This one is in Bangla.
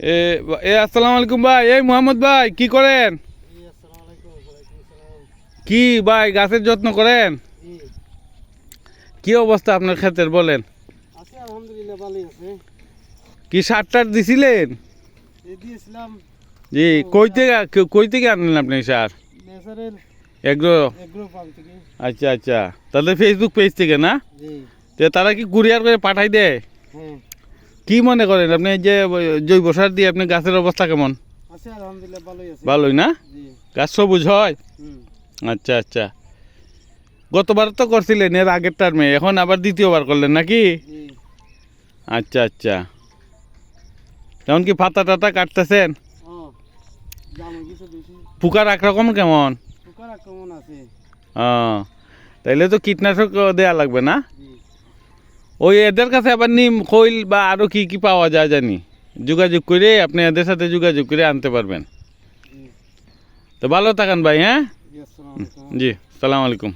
এ আসসালামু আলাইকুম ভাই। এই মোহাম্মদ ভাই কি করেন? কি ভাই গাছের যত্ন করেন? কি অবস্থা আপনার ক্ষেতের বলেন। কি সার টার দিছিলেন? জি কই থেকে কই থেকে আনলেন আপনি সার? এগ্রো। আচ্ছা আচ্ছা। তাহলে ফেসবুক পেজ থেকে না? তারা কি কুরিয়ার করে পাঠাই দেয়? হ্যাঁ। কি মনে করেন আপনি যে জৈব সার দিয়ে আপনি গাছের অবস্থা কেমন? ভালোই না? গাছ সবুজ হয়? আচ্ছা আচ্ছা। গতবার তো করছিলেন এর আগের টার্মে এখন আবার দ্বিতীয়বার করলেন নাকি? আচ্ছা আচ্ছা। তেমন কি পাতা টাতা কাটতেছেন? পোকার একরকম কেমন? তাইলে তো কীটনাশক দেয়া লাগবে না? ওই এদের কাছে আবার নিম খৈল বা আরও কি কি পাওয়া যায় জানি। যোগাযোগ করে আপনি এদের সাথে যোগাযোগ করে আনতে পারবেন। তো ভালো থাকেন ভাই হ্যাঁ? জি সালাম আলাইকুম।